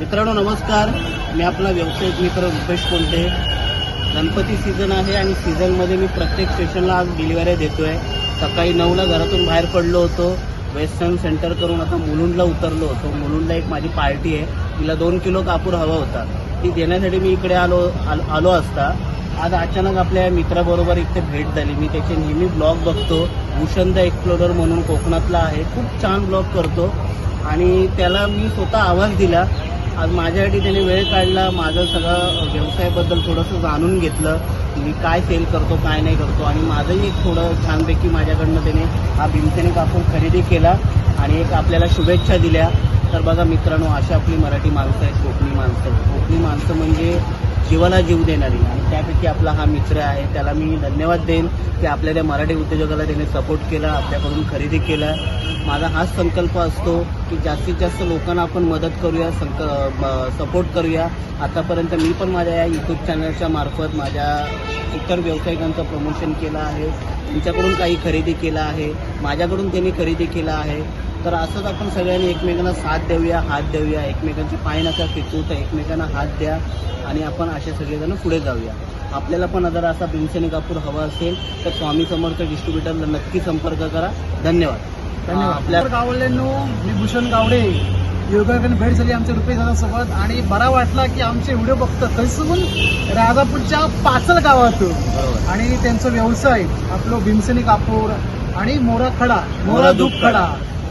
मित्रांनो नमस्कार. मी आपला व्यावसायिक मित्र रुपेश कोणते गणपती सीझन आहे आणि सीझनमध्ये मी प्रत्येक स्टेशनला आज डिलिव्हऱ्या देतोय. सकाळी नऊला घरातून बाहेर पडलो होतो. वेस्टर्न सेंटर करून आता मुलुंडला उतरलो होतो. मुलुंडला एक माझी पार्टी आहे. तिला दोन किलो कापूर हवा होता. ती देण्यासाठी मी इकडे आलो आल- आलो असता. आज अचानक आपल्या मित्राबरोबर इथे भेट झाली. मी त्याचे नेहमी ब्लॉग बघतो. भूषण द एक्सप्लोरर म्हणून कोकणातला आहे. खूप छान ब्लॉग करतो. आणि त्याला मी स्वतः आवाज दिला. आज माझ्यासाठी त्याने वेळ काढला माझं सगळं व्यवसायाबद्दल थोडंसं जाणून घेतलं मी काय सेल करतो काय नाही करतो आणि माझंही एक थोडं छानपैकी माझ्याकडनं त्याने हा भीमसेने कापूर खरेदी केला आणि एक आपल्याला शुभेच्छा दिल्या. तर बघा मित्रांनो अशा आपली मराठी माणसं आहेत कोकणी माणसं कोकणी माणसं म्हणजे जीवाला जीव देणारी. आणि त्यापैकी आपला हा मित्र आहे त्याला मी धन्यवाद देईन की आपल्या त्या मराठी उद्योजकाला त्याने सपोर्ट केला आपल्याकडून खरेदी केला. माझा हाच संकल्प असतो की जास्तीत जास्त लोकांना आपण मदत करूया संक सपोर्ट करूया. आतापर्यंत मी पण माझ्या या यूट्यूब चॅनलच्या मार्फत माझ्या इतर व्यावसायिकांचं प्रमोशन केलं आहे. तुमच्याकडून काही खरेदी केला आहे. माझ्याकडून त्यांनी खरेदी केला आहे. तर असंच आपण सगळ्यांनी एकमेकांना साथ देऊया हात देऊया. एकमेकांचे पाय नका खेचू तर एकमेकांना हात द्या आणि आपण असे सगळेजण पुढे जाऊया. आपल्याला पण जर असा भीमसेनी कापूर हवा असेल तर स्वामी समर्थ डिस्ट्रीब्युटरला नक्की संपर्क करा. धन्यवाद. धन्यवाद. आपल्या गावल्यांनो मी भूषण गावडे योगाकडे भेट झाली आमच्या रुपेश दादासोबत आणि बरा वाटला की आमचे व्हिडिओ बघतात खैसून राजापूरच्या पाचल गावातून बरोबर. आणि त्यांचा व्यवसाय आपलं भीमसेनी कापूर आणि मोरा खडा मोरा दूध खडा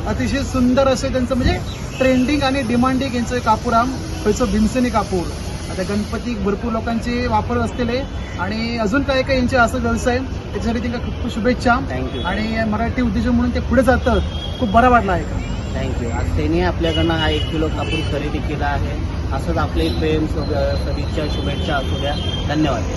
अतिशय सुंदर असे त्यांचं म्हणजे ट्रेंडिंग आणि डिमांडिंग यांचं कापूराम खयचं भीमसेनी कापूर. आता गणपती भरपूर लोकांचे वापर असलेले आणि अजून काय काय यांचे असं व्यवसाय त्याच्यासाठी त्यांना खूप खूप शुभेच्छा. थँक्यू आणि मराठी उद्योजक म्हणून ते पुढे जातात. खूप बरा वाटला आहे थँक्यू आज त्यांनी आपल्याकडनं हा एक किलो कापूर खरेदी केला आहे. असंच आपले प्रेम सदिच्छा शुभेच्छा असू द्या. धन्यवाद.